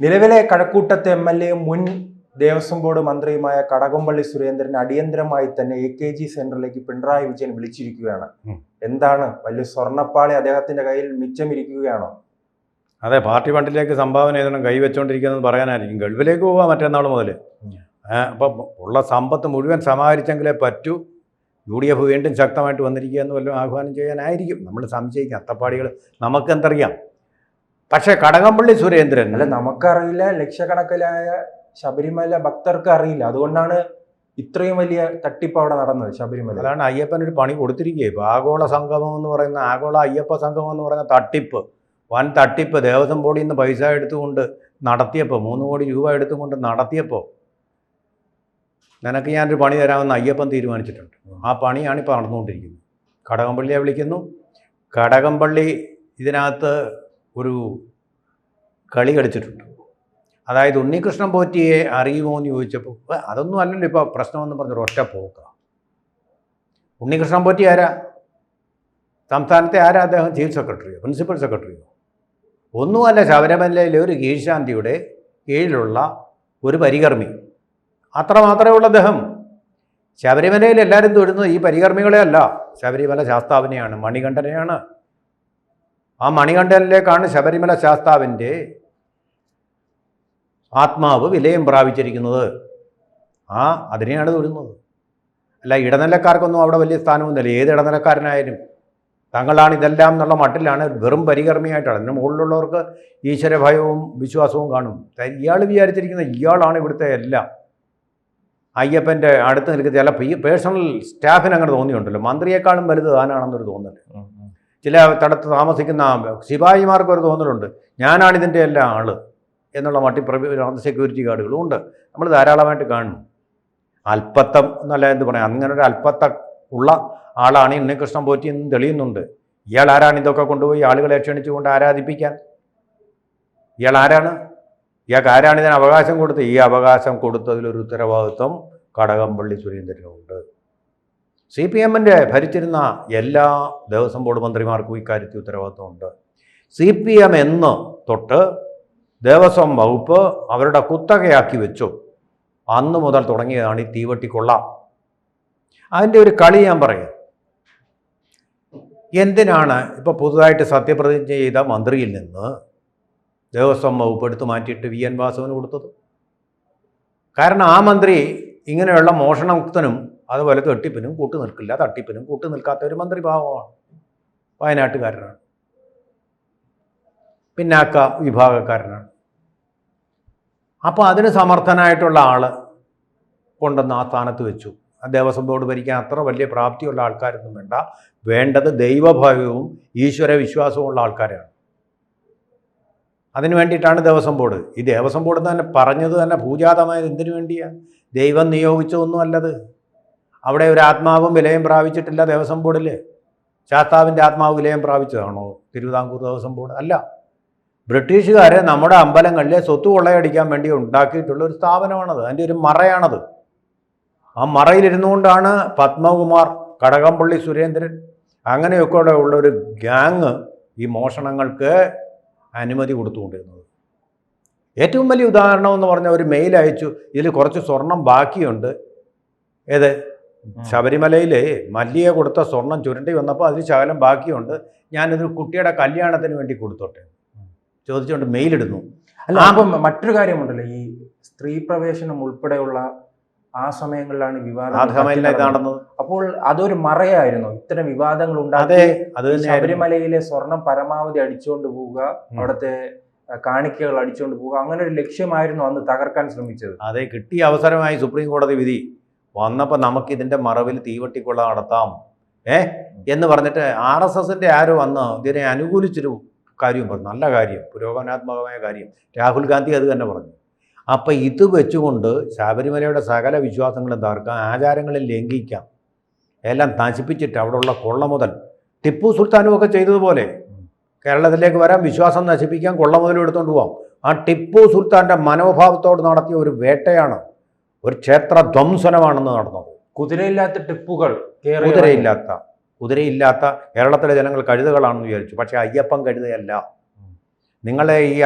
നിലവിലെ കഴക്കൂട്ടത്തെ M L എയും മുൻ ദേവസ്വം ബോർഡ് മന്ത്രിയുമായ കടകംപള്ളി സുരേന്ദ്രൻ അടിയന്തരമായി തന്നെ എ കെ ജി സെന്ററിലേക്ക് പിണറായി വിജയൻ വിളിച്ചിരിക്കുകയാണ്. എന്താണ്? വലിയ സ്വർണപ്പാളി അദ്ദേഹത്തിന്റെ കയ്യിൽ മിച്ചമിരിക്കുകയാണോ? അതെ പാർട്ടി ഫണ്ടിലേക്ക് സംഭാവന ഏതെങ്കിലും കൈവച്ചുകൊണ്ടിരിക്കുന്നത് പറയാനായിരിക്കും. ഗൾഫിലേക്ക് പോവാ മറ്റന്നാൾ മുതൽ. അപ്പം ഉള്ള സമ്പത്ത് മുഴുവൻ സമാഹരിച്ചെങ്കിലേ പറ്റൂ. യു ഡി എഫ് വീണ്ടും ശക്തമായിട്ട് വന്നിരിക്കുക എന്ന് വല്ലതും ആഹ്വാനം ചെയ്യാനായിരിക്കും. നമ്മൾ സംശയിക്കാം. അത്തപ്പാടികൾ നമുക്കെന്തറിയാം? പക്ഷേ കടകംപള്ളി സുരേന്ദ്രൻ അല്ല നമുക്കറിയില്ല. ലക്ഷക്കണക്കിലായ ശബരിമല ഭക്തർക്ക് അറിയില്ല. അതുകൊണ്ടാണ് ഇത്രയും വലിയ തട്ടിപ്പ് അവിടെ നടന്നത് ശബരിമല. അതാണ് അയ്യപ്പൻ ഒരു പണി കൊടുത്തിരിക്കുക ഇപ്പോൾ ആഗോള സംഗമം എന്ന് പറയുന്ന ആഗോള അയ്യപ്പ സംഗമം എന്ന് പറയുന്ന തട്ടിപ്പ്. വൻ തട്ടിപ്പ്. ദേവസ്വം ബോർഡിൽ നിന്ന് പൈസ എടുത്തുകൊണ്ട് നടത്തിയപ്പോൾ മൂന്ന് കോടി രൂപ എടുത്തുകൊണ്ട് നടത്തിയപ്പോൾ നിനക്ക് ഞാനൊരു പണി തരാമെന്ന് അയ്യപ്പൻ തീരുമാനിച്ചിട്ടുണ്ട്. ആ പണിയാണ് ഇപ്പോൾ നടന്നുകൊണ്ടിരിക്കുന്നത്. കടകംപള്ളിയെ വിളിക്കുന്നു. കടകംപള്ളി ഇതിനകത്ത് ഒരു കളി കളിച്ചിട്ടുണ്ട്. അതായത് ഉണ്ണികൃഷ്ണൻ പോറ്റിയെ അറിയുമോ എന്ന് ചോദിച്ചപ്പോൾ "ഏ, അതൊന്നും അല്ലല്ലോ ഇപ്പോൾ പ്രശ്നമെന്ന് പറഞ്ഞൊരു ഒറ്റ പോക്ക. ഉണ്ണികൃഷ്ണൻ പോറ്റി ആരാ? സംസ്ഥാനത്തെ ആരാ അദ്ദേഹം? ചീഫ് സെക്രട്ടറിയോ? പ്രിൻസിപ്പൽ സെക്രട്ടറിയോ? ഒന്നുമല്ല ശബരിമലയിലെ ഒരു കീഴ്ശാന്തിയുടെ കീഴിലുള്ള ഒരു പരികർമ്മി. അത്ര മാത്രമേ ഉള്ളൂ അദ്ദേഹം. ശബരിമലയിൽ എല്ലാവരും തൊഴുന്നത് ഈ പരികർമ്മികളെ അല്ല. ശബരിമല ശാസ്താവിനെയാണ് മണികണ്ഠനെയാണ്. ആ മണികണ്ഠനിലേക്കാണ് ശബരിമല ശാസ്താവിന്റെ ആത്മാവ് വിലയം പ്രാപിച്ചിരിക്കുന്നത്. ആ അതിനെയാണ് തൊഴുന്നത് അല്ല ഇടനിലക്കാർക്കൊന്നും അവിടെ വലിയ സ്ഥാനമൊന്നുമില്ല. ഏത് ഇടനിലക്കാരനായാലും തങ്ങളാണ് ഇതെല്ലാം എന്നുള്ള മട്ടിലാണ് വെറും പരികർമ്മിയായിട്ടാണ്. അതിന് മുകളിലുള്ളവർക്ക് ഈശ്വരഭയവും വിശ്വാസവും കാണും. ഇയാൾ വിചാരിച്ചിരിക്കുന്ന ഇയാളാണ് ഇവിടുത്തെ എല്ലാം. അയ്യപ്പന്റെ അടുത്ത് നിൽക്കുന്ന ചില പേഴ്സണൽ സ്റ്റാഫിന് അങ്ങനെ തോന്നിയുണ്ടല്ലോ മന്ത്രിയെക്കാളും വലുത് താനാണെന്നൊരു തോന്നൽ ചില തടത്ത് താമസിക്കുന്ന സിപായിമാർക്ക് ഒരു തോന്നലുണ്ട്. ഞാനാണ് ഇതിന്റെ എല്ലാം ആൾ എന്നുള്ള മട്ടി സെക്യൂരിറ്റി ഗാർഡുകളും ഉണ്ട്. നമ്മൾ ധാരാളമായിട്ട് കാണുന്നു അല്പത്തം എന്നല്ല എന്ത് പറയാം അങ്ങനെ ഒരു അല്പത്ത ഉള്ള ആളാണ് ഈ ഉണ്ണികൃഷ്ണൻ പോറ്റി എന്ന് തെളിയുന്നുണ്ട്. ഇയാൾ ആരാണ്? ഇതൊക്കെ കൊണ്ടുപോയി ആളുകളെ ക്ഷണിച്ചുകൊണ്ട് ആരാധിപ്പിക്കാൻ? ഇയാൾ ആരാണ്? ഇയാൾക്ക് ആരാണ് ഇതിന് അവകാശം കൊടുത്തത്? ഈ അവകാശം കൊടുത്തതിലൊരു ഉത്തരവാദിത്വം കടകംപള്ളി സുരേന്ദ്രനുണ്ട്. സി പി എമ്മിന്റെ ഭരിച്ചിരുന്ന എല്ലാ ദേവസ്വം ബോർഡ് മന്ത്രിമാർക്കും ഇക്കാര്യത്തിൽ ഉത്തരവാദിത്വമുണ്ട്. സി പി എം എന്ന് തൊട്ട് ദേവസ്വം വകുപ്പ് അവരുടെ കുത്തകയാക്കി വെച്ചു. അന്ന് മുതൽ തുടങ്ങിയതാണ് ഈ തീവട്ടിക്കൊള്ള. അതിന്റെ ഒരു കളി ഞാൻ പറയാം. എന്തിനാണ് ഇപ്പോൾ പുതുതായിട്ട് സത്യപ്രതിജ്ഞ ചെയ്ത മന്ത്രിയിൽ നിന്ന് ദേവസ്വം വകുപ്പ് എടുത്ത് മാറ്റിയിട്ട് വി എൻ വാസവന് കൊടുത്തത്? കാരണം ആ മന്ത്രി ഇങ്ങനെയുള്ള മോഷണമുക്തനും അതുപോലെ തട്ടിപ്പിനും കൂട്ടു നിൽക്കില്ല തട്ടിപ്പിനും കൂട്ടു നിൽക്കാത്ത ഒരു മന്ത്രിഭാവമാണ് വയനാട്ടുകാരനാണ്. പിന്നാക്ക വിഭാഗക്കാരനാണ്. അപ്പോൾ അതിന് സമർത്ഥനായിട്ടുള്ള ആൾ കൊണ്ടുവന്ന് ആ സ്ഥാനത്ത് വെച്ചു. ദേവസ്വം ബോർഡ് ഭരിക്കാൻ അത്ര വലിയ പ്രാപ്തിയുള്ള ആൾക്കാരൊന്നും വേണ്ട. വേണ്ടത് ദൈവഭയവും ഈശ്വര വിശ്വാസവും ഉള്ള ആൾക്കാരാണ്. അതിനു വേണ്ടിയിട്ടാണ് ദേവസ്വം ബോർഡ്. ഈ ദേവസ്വം ബോർഡ് തന്നെ പറഞ്ഞത് തന്നെ പൂജാതമായത് എന്തിനു വേണ്ടിയാണ് ദൈവം നിയോഗിച്ചതൊന്നും അല്ലത് അവിടെ ഒരു ആത്മാവും വിലയം പ്രാപിച്ചിട്ടില്ല ദേവസ്വം ബോർഡിൽ ശാസ്താവിന്റെ ആത്മാവ് വിലയം പ്രാപിച്ചതാണോ തിരുവിതാംകൂർ ദേവസ്വം ബോർഡ്? അല്ല. ബ്രിട്ടീഷുകാരെ നമ്മുടെ അമ്പലങ്ങളിലെ സ്വത്ത് കൊള്ളയടിക്കാൻ വേണ്ടി ഉണ്ടാക്കിയിട്ടുള്ള ഒരു സ്ഥാപനമാണത്. അതിന്റെ ഒരു മറയാണത്. ആ മറയിലിരുന്നു കൊണ്ടാണ് പത്മകുമാർ കടകംപള്ളി സുരേന്ദ്രൻ അങ്ങനെയൊക്കെ ഉള്ള ഒരു ഗ്യാങ് ഈ മോഷണങ്ങൾക്ക് അനുമതി കൊടുത്തുകൊണ്ടിരുന്നത്. ഏറ്റവും വലിയ ഉദാഹരണം എന്ന് പറഞ്ഞാൽ ഒരു മെയിൽ അയച്ചു. ഇതിൽ കുറച്ച് സ്വർണം ബാക്കിയുണ്ട്. ഏത്? ശബരിമലയിൽ മല്ലിയെ കൊടുത്ത സ്വർണം ചുരുണ്ടി വന്നപ്പോൾ അതിന് ശകലം ബാക്കിയുണ്ട്. ഞാനിത് കുട്ടിയുടെ കല്യാണത്തിന് വേണ്ടി കൊടുത്തോട്ടെ? ചോദിച്ചുകൊണ്ട് മെയിലിടുന്നു അല്ല അപ്പം മറ്റൊരു കാര്യമുണ്ടല്ലോ. ഈ സ്ത്രീ പ്രവേശനം ഉൾപ്പെടെയുള്ള ആ സമയങ്ങളിലാണ് വിവാദം അപ്പോൾ അതൊരു മറയായിരുന്നു. ഇത്തരം വിവാദങ്ങൾ അത് ശബരിമലയിലെ സ്വർണം പരമാവധി അടിച്ചുകൊണ്ട് പോവുക അവിടുത്തെ കാണിക്കകൾ അടിച്ചുകൊണ്ട് പോവുക അങ്ങനെ ഒരു ലക്ഷ്യമായിരുന്നു അന്ന് തകർക്കാൻ ശ്രമിച്ചത്. അതെ കിട്ടിയ അവസരമായി സുപ്രീം കോടതി വിധി. വന്നപ്പോൾ നമുക്ക് ഇതിന്റെ മറവിൽ തീവട്ടിക്കൊള്ള നടത്താം. ഏ? എന്ന് പറഞ്ഞിട്ട് ആർ എസ് എസിന്റെ ആരോ വന്ന് ഇതിനെ അനുകൂലിച്ചൊരു കാര്യം പറഞ്ഞു. നല്ല കാര്യം പുരോഗമനാത്മകമായ കാര്യം. രാഹുൽ ഗാന്ധി അത് തന്നെ പറഞ്ഞു. അപ്പം ഇത് വെച്ചുകൊണ്ട് ശബരിമലയുടെ സകല വിശ്വാസങ്ങളും തകർക്കാം ആചാരങ്ങളിൽ ലംഘിക്കാം. എല്ലാം നശിപ്പിച്ചിട്ട് അവിടെയുള്ള കൊള്ള മുതൽ ടിപ്പു സുൽത്താനും ഒക്കെ ചെയ്തതുപോലെ. കേരളത്തിലേക്ക് വരാൻ വിശ്വാസം നശിപ്പിക്കാൻ കൊള്ള മുതലും എടുത്തുകൊണ്ട് പോവാം. ആ ടിപ്പു സുൽത്താന്റെ മനോഭാവത്തോട് നടത്തിയ ഒരു വേട്ടയാണ് ഒരു ക്ഷേത്ര ധ്വംസനമാണെന്ന് നടന്നത് കുതിരയില്ലാത്ത ടിപ്പുകൾ കുതിരയില്ലാത്ത കുതിരയില്ലാത്ത കേരളത്തിലെ ജനങ്ങൾ കഴുതകളാണെന്ന് വിചാരിച്ചു. പക്ഷേ അയ്യപ്പൻ കഴുതയല്ല. നിങ്ങളെ ഈ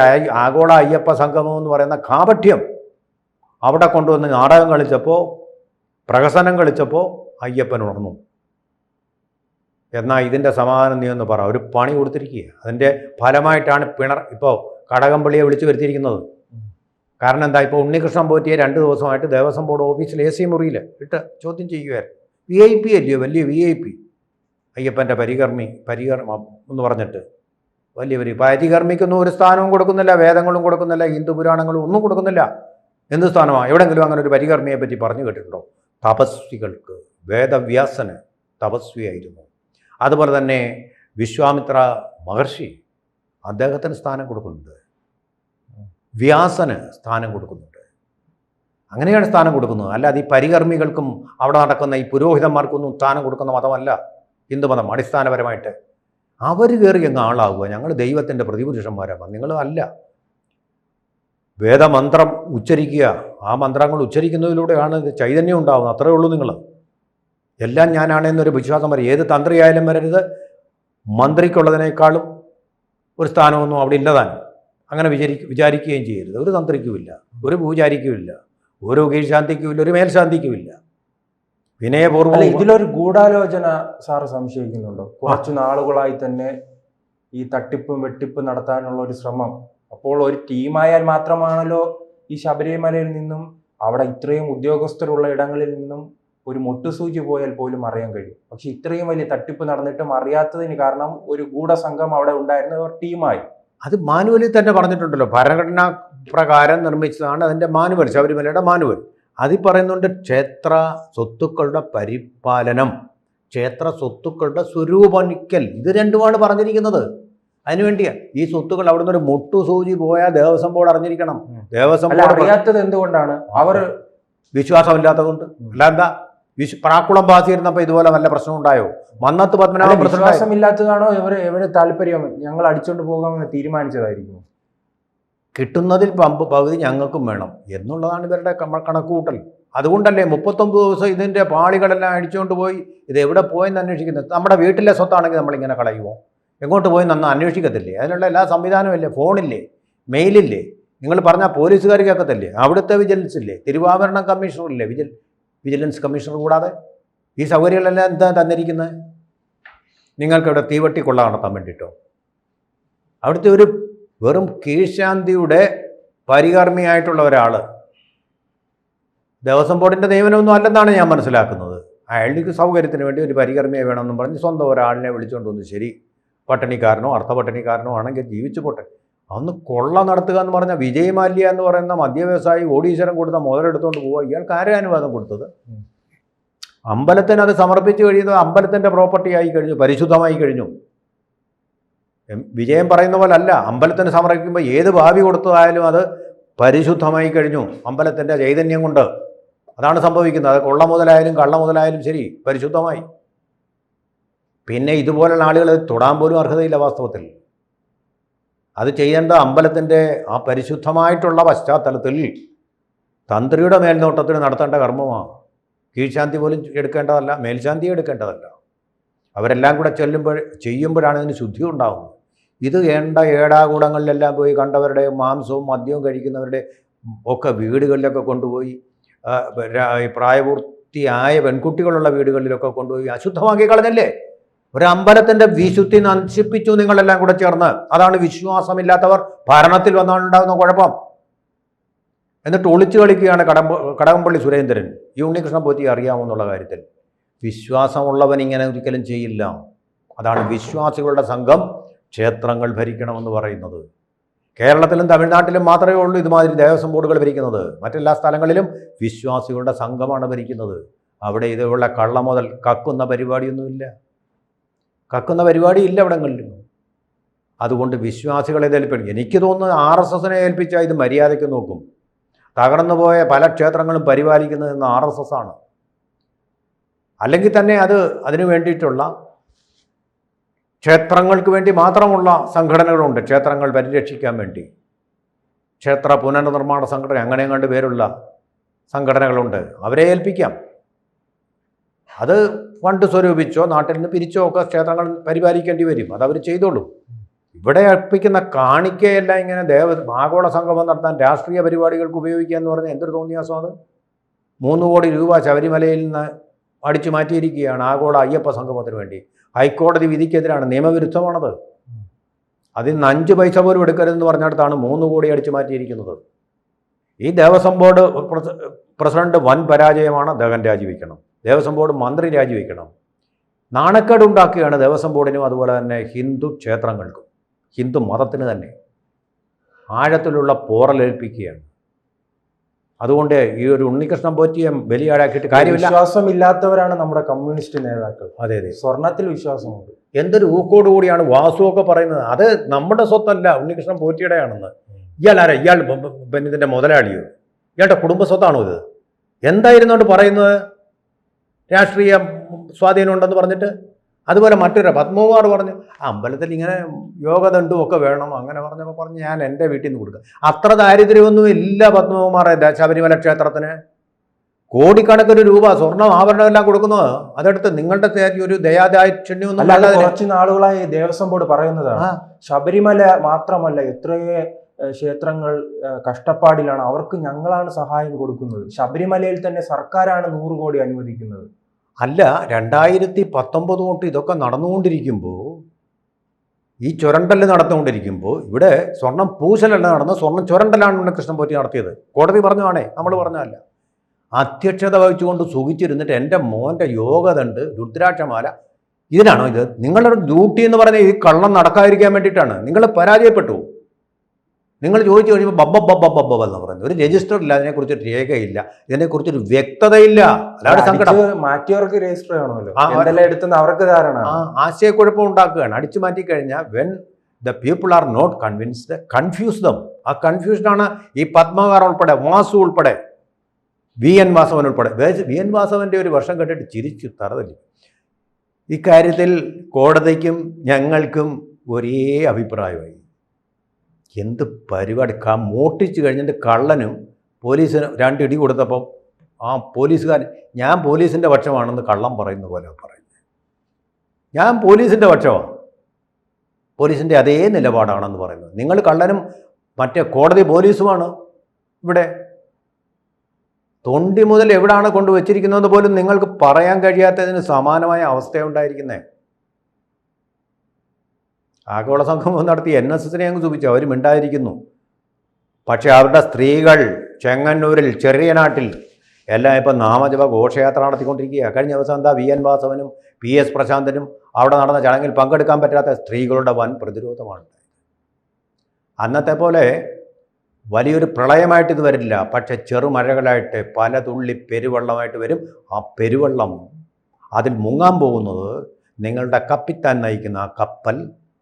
ആഗോള അയ്യപ്പ സംഗമം എന്ന് പറയുന്ന കാപഠ്യം അവിടെ കൊണ്ടുവന്ന് നാടകം കളിച്ചപ്പോൾ പ്രഹസനം കളിച്ചപ്പോൾ അയ്യപ്പൻ ഉണർന്നു. എന്നാൽ ഇതിന്റെ സമാധാനം നീ ഒന്ന് പറ. ഒരു പണി കൊടുത്തിരിക്കുക അതിന്റെ ഫലമായിട്ടാണ് പിണർ ഇപ്പോൾ കടകംപള്ളിയെ വിളിച്ചു വരുത്തിയിരിക്കുന്നത്. കാരണം എന്താ ഇപ്പോൾ ഉണ്ണികൃഷ്ണൻ പോറ്റിയെ രണ്ട് ദിവസമായിട്ട് ദേവസ്വം ബോർഡ് ഓഫീസിൽ എ സി മുറിയിൽ ഇട്ട് ചോദ്യം ചെയ്യുകയായിരുന്നു വി ഐ പി അല്ലയോ? വലിയ വി ഐ പി അയ്യപ്പന്റെ പരികർമ്മി പരികർമ്മ എന്ന് പറഞ്ഞിട്ട്. വലിയ വലിയ പരികർമ്മിക്കൊന്നും ഒരു സ്ഥാനവും കൊടുക്കുന്നില്ല വേദങ്ങളും കൊടുക്കുന്നില്ല ഹിന്ദു പുരാണങ്ങളും ഒന്നും കൊടുക്കുന്നില്ല. എന്ത് സ്ഥാനമാണ് എവിടെങ്കിലും അങ്ങനെ ഒരു പരികർമ്മിയെ പറ്റി പറഞ്ഞു കേട്ടിട്ടുണ്ടോ? തപസ്വികൾക്ക് വേദവ്യാസന് തപസ്വിയായിരുന്നു. അതുപോലെ തന്നെ വിശ്വാമിത്ര മഹർഷി അദ്ദേഹത്തിന് സ്ഥാനം കൊടുക്കുന്നുണ്ട്. വ്യാസന് സ്ഥാനം കൊടുക്കുന്നുണ്ട്. അങ്ങനെയാണ് സ്ഥാനം കൊടുക്കുന്നത്. അല്ലാതെ ഈ പരികർമ്മികൾക്കും അവിടെ നടക്കുന്ന ഈ പുരോഹിതന്മാർക്കൊന്നും സ്ഥാനം കൊടുക്കുന്ന മതമല്ല. ഹിന്ദുമതം അടിസ്ഥാനപരമായിട്ട്. അവർ കയറി അങ്ങ് ആളാവുക. ഞങ്ങൾ ദൈവത്തിന്റെ പ്രതിപുരുഷന്മാരാണ് നിങ്ങൾ അല്ല. വേദമന്ത്രം ഉച്ചരിക്കുക. ആ മന്ത്രങ്ങൾ ഉച്ചരിക്കുന്നതിലൂടെയാണ് ചൈതന്യം ഉണ്ടാവുന്നത്. അത്രേ ഉള്ളൂ നിങ്ങൾ എല്ലാം ഞാനാണെന്നൊരു വിശ്വാസം വരും ഏത് തന്ത്രിയായാലും വരരുത്. മന്ത്രിക്കുള്ളതിനേക്കാളും ഒരു സ്ഥാനമൊന്നും അവിടെ ഇല്ലതാനും അങ്ങനെ വിചാരി വിചാരിക്കുകയും ചെയ്യരുത്. ഒരു തന്ത്രിക്കുമില്ല ഒരു പൂജാരിക്കുമില്ല ഒരു കീഴ്ശാന്തിക്കുമില്ല ഒരു മേൽശാന്തിക്കുമില്ല. വിനയപൂർവം ഇതിലൊരു ഗൂഢാലോചന സാറ് സംശയിക്കുന്നുണ്ടോ? കുറച്ചു നാളുകളായി തന്നെ ഈ തട്ടിപ്പും വെട്ടിപ്പും നടത്താനുള്ള ഒരു ശ്രമം. അപ്പോൾ ഒരു ടീമായാൽ മാത്രമാണല്ലോ ഈ ശബരിമലയിൽ നിന്നും അവിടെ ഇത്രയും ഉദ്യോഗസ്ഥരുള്ള ഇടങ്ങളിൽ നിന്നും ഒരു മുട്ടുസൂചി പോയാൽ പോലും അറിയാൻ കഴിയും. പക്ഷെ ഇത്രയും വലിയ തട്ടിപ്പ് നടന്നിട്ടും അറിയാത്തതിന് കാരണം ഒരു ഗൂഢസംഘം അവിടെ ഉണ്ടായിരുന്ന ഒരു ടീമായി. അത് മാനുവലിൽ തന്നെ പറഞ്ഞിട്ടുണ്ടല്ലോ. ഭരണഘടനാ പ്രകാരം നിർമ്മിച്ചതാണ് അതിന്റെ മാനുവൽ ശബരിമലയുടെ മാനുവൽ. അതിൽ പറയുന്നുണ്ട് ക്ഷേത്ര സ്വത്തുക്കളുടെ പരിപാലനം ക്ഷേത്ര സ്വത്തുക്കളുടെ സ്വരൂപനിക്കൽ ഇത് രണ്ടുമാണ് പറഞ്ഞിരിക്കുന്നത്. അതിനുവേണ്ടിയാ ഈ സ്വത്തുക്കൾ അവിടെ നിന്ന് ഒരു മുട്ടുസൂചി പോയാൽ ദേവസ്വം ബോർഡ് അറിഞ്ഞിരിക്കണം. ദേവസ്വം ബോർഡ് അറിയാത്തത് എന്തുകൊണ്ടാണ്? അവർ വിശ്വാസമില്ലാത്തതുകൊണ്ട്. അല്ല എന്താ? വിശ്വ പ്രാക്കുളം ബാസിയിരുന്നപ്പോൾ ഇതുപോലെ വല്ല പ്രശ്നം ഉണ്ടായോ? മന്നത്ത് പത്മനാഭ വിശ്വാസമില്ലാത്തതാണോ ഇവർ ഇവർ താല്പര്യം? ഞങ്ങൾ അടിച്ചോണ്ട് പോകാമെന്ന് തീരുമാനിച്ചതായിരിക്കും. കിട്ടുന്നതിൽ പമ്പ് പകുതി ഞങ്ങൾക്കും വേണം എന്നുള്ളതാണ് ഇവരുടെ കണക്കുകൂട്ടൽ. അതുകൊണ്ടല്ലേ മുപ്പത്തൊമ്പത് ദിവസം ഇതിന്റെ പാളികളെല്ലാം അടിച്ചുകൊണ്ട് പോയി ഇത് എവിടെ പോയെന്ന് അന്വേഷിക്കുന്നത്? നമ്മുടെ വീട്ടിലെ സ്വത്താണെങ്കിൽ നമ്മളിങ്ങനെ കളയുമോ എങ്ങോട്ട് പോയി നന്ന് അന്വേഷിക്കത്തില്ലേ? അതിനുള്ള എല്ലാ സംവിധാനവും ഇല്ലേ? ഫോണില്ലേ? മെയിലില്ലേ? നിങ്ങൾ പറഞ്ഞാൽ പോലീസുകാർ കേൾക്കത്തില്ലേ അവിടുത്തെ വിജിലൻസ് ഇല്ലേ? തിരുവാഭരണം കമ്മീഷണർ ഇല്ലേ വിജിൽ വിജിലൻസ് കമ്മീഷണർ കൂടാതെ? ഈ സൗകര്യങ്ങളെല്ലാം എന്താ തന്നിരിക്കുന്നത്? നിങ്ങൾക്ക് ഇവിടെ തീവട്ടി കൊള്ള നടത്താൻ വേണ്ടിയിട്ടോ അവിടുത്തെ ഒരു വെറും കീഴ്ശാന്തിയുടെ പരികർമ്മിയായിട്ടുള്ള ഒരാൾ ദേവസ്വം ബോർഡിന്റെ നിയമനമൊന്നും അല്ലെന്നാണ് ഞാൻ മനസ്സിലാക്കുന്നത്. അയാൾക്ക് സൗകര്യത്തിന് വേണ്ടി ഒരു പരികർമ്മിയെ വേണമെന്നും പറഞ്ഞ് സ്വന്തം ഒരാളിനെ വിളിച്ചുകൊണ്ട് വന്നു. ശരി പട്ടിണിക്കാരനോ അർത്ഥ പട്ടിണിക്കാരനോ ആണെങ്കിൽ ജീവിച്ചു പോട്ടെ. അന്ന് കൊള്ള നടത്തുക എന്ന് പറഞ്ഞാൽ വിജയ് മാല്യ എന്ന് പറയുന്ന മദ്യവ്യവസായി ഓടീശ്വരം കൊടുത്ത മുതലെടുത്തുകൊണ്ട് പോവുക. ഇയാൾക്ക് ആരെ അനുവാദം കൊടുത്തത്. അമ്പലത്തിന് അത് സമർപ്പിച്ചു കഴിയുന്നത് അമ്പലത്തിന്റെ പ്രോപ്പർട്ടി ആയി കഴിഞ്ഞു പരിശുദ്ധമായി കഴിഞ്ഞു. വിജയം പറയുന്ന പോലെ അല്ല അമ്പലത്തിന് സമർപ്പിക്കുമ്പോൾ ഏത് ഭാവി കൊടുത്തതായാലും അത് പരിശുദ്ധമായി കഴിഞ്ഞു അമ്പലത്തിന്റെ ചൈതന്യം കൊണ്ട്. അതാണ് സംഭവിക്കുന്നത്. അത് കൊള്ള മുതലായാലും കള്ള മുതലായാലും ശരി പരിശുദ്ധമായി. പിന്നെ ഇതുപോലുള്ള ആളുകൾ തൊടാൻ പോലും അർഹതയില്ല വാസ്തവത്തിൽ. അത് ചെയ്യേണ്ട അമ്പലത്തിന്റെ ആ പരിശുദ്ധമായിട്ടുള്ള പശ്ചാത്തലത്തിൽ തന്ത്രിയുടെ മേൽനോട്ടത്തിന് നടത്തേണ്ട കർമ്മമാണ്. കീഴ്ശാന്തി പോലും എടുക്കേണ്ടതല്ല മേൽശാന്തി എടുക്കേണ്ടതല്ല. അവരെല്ലാം കൂടെ ചെല്ലുമ്പോൾ ചെയ്യുമ്പോഴാണ് ഇതിന് ശുദ്ധി ഉണ്ടാകുന്നത് ഇത് വേണ്ട ഏടാകൂടങ്ങളിലെല്ലാം പോയി കണ്ടവരുടെ മാംസവും മദ്യവും കഴിക്കുന്നവരുടെ ഒക്കെ വീടുകളിലൊക്കെ കൊണ്ടുപോയി പ്രായപൂർത്തിയായ പെൺകുട്ടികളുള്ള വീടുകളിലൊക്കെ കൊണ്ടുപോയി അശുദ്ധമാക്കി കളഞ്ഞല്ലേ? ഒരു അമ്പലത്തിന്റെ വിശുദ്ധി നശിപ്പിച്ചു നിങ്ങളെല്ലാം കൂടെ ചേർന്ന്. അതാണ് വിശ്വാസമില്ലാത്തവർ ഭരണത്തിൽ വന്നുണ്ടാകുന്ന കുഴപ്പം. എന്നിട്ട് ഒളിച്ചു കളിക്കുകയാണ് കടമ്പ കടകംപള്ളി സുരേന്ദ്രൻ. ഈ ഉണ്ണികൃഷ്ണൻ പോറ്റി അറിയാമെന്നുള്ള കാര്യത്തിൽ വിശ്വാസമുള്ളവൻ ഇങ്ങനെ ഒരിക്കലും ചെയ്യില്ല. അതാണ് വിശ്വാസികളുടെ സംഘം ക്ഷേത്രങ്ങൾ ഭരിക്കണമെന്ന് പറയുന്നത്. കേരളത്തിലും തമിഴ്നാട്ടിലും മാത്രമേ ഉള്ളൂ ഇതുമാതിരി ദേവസ്വം ബോർഡുകൾ ഭരിക്കുന്നത്. മറ്റെല്ലാ സ്ഥലങ്ങളിലും വിശ്വാസികളുടെ സംഘമാണ് ഭരിക്കുന്നത്. അവിടെ ഇതുള്ള കള്ള മുതൽ കക്കുന്ന പരിപാടിയൊന്നുമില്ല. കക്കുന്ന പരിപാടി ഇല്ല അവിടങ്ങളിലും. അതുകൊണ്ട് വിശ്വാസികളെ ഏൽപ്പിക്കും. എനിക്ക് തോന്നുന്നത് ആർ എസ് എസിനെ ഏൽപ്പിച്ചാൽ ഇത് മര്യാദയ്ക്ക് നോക്കും. തകർന്നു പോയ പല ക്ഷേത്രങ്ങളും പരിപാലിക്കുന്നത് ഇന്ന് ആർ എസ് എസ് ആണ്. അല്ലെങ്കിൽ തന്നെ അത് അതിനു വേണ്ടിയിട്ടുള്ള ക്ഷേത്രങ്ങൾക്ക് വേണ്ടി മാത്രമുള്ള സംഘടനകളുണ്ട് ക്ഷേത്രങ്ങൾ പരിരക്ഷിക്കാൻ വേണ്ടി. ക്ഷേത്ര പുനർനിർമ്മാണ സംഘടന അങ്ങനെ കണ്ട് പേരുള്ള സംഘടനകളുണ്ട് അവരെ ഏൽപ്പിക്കാം. അത് ഫണ്ട് സ്വരൂപിച്ചോ നാട്ടിൽ നിന്ന് പിരിച്ചോ ഒക്കെ ക്ഷേത്രങ്ങൾ പരിപാലിക്കേണ്ടി വരും അത് അവർ ചെയ്തോളും. ഇവിടെ അർപ്പിക്കുന്ന കാണിക്കയല്ല ഇങ്ങനെ ദേവ ആഗോള സംഗമം നടത്താൻ രാഷ്ട്രീയ പരിപാടികൾക്ക് ഉപയോഗിക്കുക എന്ന് പറഞ്ഞാൽ എന്തൊരു തോന്നിയാസം അത്? മൂന്ന് കോടി രൂപ ശബരിമലയിൽ നിന്ന് അടിച്ചു മാറ്റിയിരിക്കുകയാണ് ആഗോള അയ്യപ്പ സംഗമത്തിന് വേണ്ടി. ഹൈക്കോടതി വിധിക്കെതിരാണ് നിയമവിരുദ്ധമാണത്. അതിൽ നിന്ന് അഞ്ച് പൈസ പോലും എടുക്കരുതെന്ന് പറഞ്ഞിടത്താണ് മൂന്ന് കോടി അടിച്ചു മാറ്റിയിരിക്കുന്നത്. ഈ ദേവസ്വം ബോർഡ് പ്രസിഡന്റ് വൻ പരാജയമാണ് അദ്ദേഹം രാജിവെക്കണം. ദേവസ്വം ബോർഡ് മന്ത്രി രാജിവെക്കണം. നാണക്കേട് ഉണ്ടാക്കുകയാണ് ദേവസ്വം ബോർഡിനും അതുപോലെ തന്നെ ഹിന്ദു ക്ഷേത്രങ്ങൾക്കും. ഹിന്ദു മതത്തിന് തന്നെ ആഴത്തിലുള്ള പോറലേൽപ്പിക്കുകയാണ്. അതുകൊണ്ട് ഈ ഒരു ഉണ്ണികൃഷ്ണൻ പോറ്റിയെ ബലിയാടാക്കിയിട്ട് കാര്യമില്ല. വിശ്വാസമില്ലാത്തവരാണ് നമ്മുടെ കമ്മ്യൂണിസ്റ്റ് നേതാക്കൾ. അതെ അതെ. സ്വർണത്തിൽ വിശ്വാസമുണ്ട്. എന്തൊരു ഊക്കോട് കൂടിയാണ് വാസുവൊക്കെ പറയുന്നത്. അത് നമ്മുടെ സ്വത്തല്ല ഉണ്ണികൃഷ്ണൻ പോറ്റിയുടെയാണെന്ന്. ഇയാൾ ആരാ ഇയാൾ ബ- ബ- പിന്നെ ഇതിന്റെ മുതലാളിയോ? ഇയാളുടെ കുടുംബ സ്വത്താണോ ഇത്? എന്തായിരുന്നോണ്ട് പറയുന്നത്? രാഷ്ട്രീയ സ്വാധീനം ഉണ്ടെന്ന് പറഞ്ഞിട്ട്? അതുപോലെ മറ്റൊരു പത്മകുമാർ പറഞ്ഞു "ആ, അമ്പലത്തിൽ ഇങ്ങനെ യോഗദണ്ഡും ഒക്കെ വേണം അങ്ങനെ പറഞ്ഞപ്പോൾ പറഞ്ഞ് ഞാൻ എന്റെ വീട്ടിൽ നിന്ന് കൊടുക്കുക അത്ര ദാരിദ്ര്യമൊന്നും ഇല്ല പത്മകുമാറെ ശബരിമല ക്ഷേത്രത്തിന്. കോടിക്കണക്കിന് രൂപ സ്വർണം ആഭരണം എല്ലാം കൊടുക്കുന്നത് അതെടുത്ത് നിങ്ങളുടെ ഒരു അല്ലാതെ കുറച്ച് നാളുകളായി ദേവസ്വം ബോർഡ് പറയുന്നതാണ്. ശബരിമല മാത്രമല്ല എത്രയോ ക്ഷേത്രങ്ങൾ കഷ്ടപ്പാടിലാണ് അവർക്ക് ഞങ്ങളാണ് സഹായം കൊടുക്കുന്നത്. ശബരിമലയിൽ തന്നെ സർക്കാരാണ് നൂറ് കോടി അനുവദിക്കുന്നത്. അല്ല രണ്ടായിരത്തി പത്തൊമ്പത് തൊട്ട് ഇതൊക്കെ നടന്നുകൊണ്ടിരിക്കുമ്പോൾ ഈ ചുരണ്ടൽ നടന്നുകൊണ്ടിരിക്കുമ്പോൾ ഇവിടെ സ്വർണം പൂശലല്ല നടന്ന സ്വർണം ചുരണ്ടലാണ് ഉണ്ണികൃഷ്ണൻ പോറ്റി നടത്തിയത്. കോടതി പറഞ്ഞതാണേ നമ്മൾ പറഞ്ഞതല്ല അധ്യക്ഷത വഹിച്ചുകൊണ്ട് സുഖിച്ചിരുന്നിട്ട് എന്റെ മോന്റെ യോഗതണ്ട് രുദ്രാക്ഷമാല ഇതിനാണോ ഇത്? നിങ്ങളുടെ ഡ്യൂട്ടി എന്ന് പറഞ്ഞാൽ ഈ കള്ളം നടക്കാതിരിക്കാൻ വേണ്ടിയിട്ടാണ്. നിങ്ങൾ പരാജയപ്പെട്ടു. നിങ്ങൾ ചോദിച്ചു കഴിയുമ്പോൾ ബബ്ബ ബബ്ബ ബബ്ബ എന്ന് പറയുന്നത്. ഒരു രജിസ്റ്റർ ഇല്ല അതിനെക്കുറിച്ച് രേഖയില്ല ഇതിനെക്കുറിച്ച് ഒരു വ്യക്തതയില്ല. അല്ലാതെ സങ്കടം അടിച്ച് മാറ്റിയവർക്ക് രജിസ്റ്റർ ആണല്ലോ എന്തെല്ലാം എടുത്തെന്ന് അവർക്ക് ധാരണ. ആശയക്കുഴപ്പം ഉണ്ടാക്കുകയാണ്. അടിച്ചു മാറ്റി കഴിഞ്ഞാൽ when the people are not convinced confuse them ആ കൺഫ്യൂഷനാണ് ഈ പത്മകാർ ഉൾപ്പെടെ വാസു ഉൾപ്പെടെ വി എൻ വാസവൻ ഉൾപ്പെടെ. വേ- വി എൻ വാസവന്റെ ഒരു വർഷം കേട്ടിട്ട് ചിരിച്ചു തറതല്ലി. ഇക്കാര്യത്തിൽ കോടതിക്കും ഞങ്ങൾക്കും ഒരേ അഭിപ്രായമായി. എന്ത് പരിപാടി? ക മോട്ടിച്ച് കഴിഞ്ഞിട്ട് കള്ളനും പോലീസിന് രണ്ട് ഇടി കൊടുത്തപ്പം ആ പോലീസുകാരൻ ഞാൻ പോലീസിന്റെ പക്ഷമാണെന്ന് കള്ളം പറയുന്ന പോലെ പറയുന്നത് ഞാൻ പോലീസിന്റെ പക്ഷമാണ് പോലീസിന്റെ അതേ നിലപാടാണെന്ന് പറയുന്നത്. നിങ്ങൾ കള്ളനും മറ്റേ കോടതി പോലീസുമാണ് ഇവിടെ. തൊണ്ടി മുതൽ എവിടാണ് കൊണ്ടുവച്ചിരിക്കുന്നത് പോലും നിങ്ങൾക്ക് പറയാൻ കഴിയാത്തതിന് സമാനമായ അവസ്ഥയുണ്ടായിരിക്കുന്നത് ആഗോള സംഗമം നടത്തി എൻ എസ് എസിനെ അങ്ങ് സൂചിച്ചു അവർ മിണ്ടായിരിക്കുന്നു പക്ഷേ അവരുടെ സ്ത്രീകൾ ചെങ്ങന്നൂരിൽ ചെറിയ നാട്ടിൽ എല്ലാം ഇപ്പം നാമജപ ഘോഷയാത്ര നടത്തിക്കൊണ്ടിരിക്കുക കഴിഞ്ഞ ദിവസം എന്താ വി എൻ വാസവനും പി എസ് പ്രശാന്തനും അവിടെ നടന്ന ചടങ്ങിൽ പങ്കെടുക്കാൻ പറ്റാത്ത സ്ത്രീകളുടെ വൻ പ്രതിരോധമാണ്. അന്നത്തെ പോലെ വലിയൊരു പ്രളയമായിട്ട് ഇത് വരില്ല. പക്ഷെ ചെറുമഴകളായിട്ട് പല തുള്ളി പെരുവെള്ളമായിട്ട് വരും. ആ പെരുവെള്ളം അതിൽ മുങ്ങാൻ പോകുന്നത് നിങ്ങളുടെ കപ്പിത്താൻ നയിക്കുന്ന ആ കപ്പൽ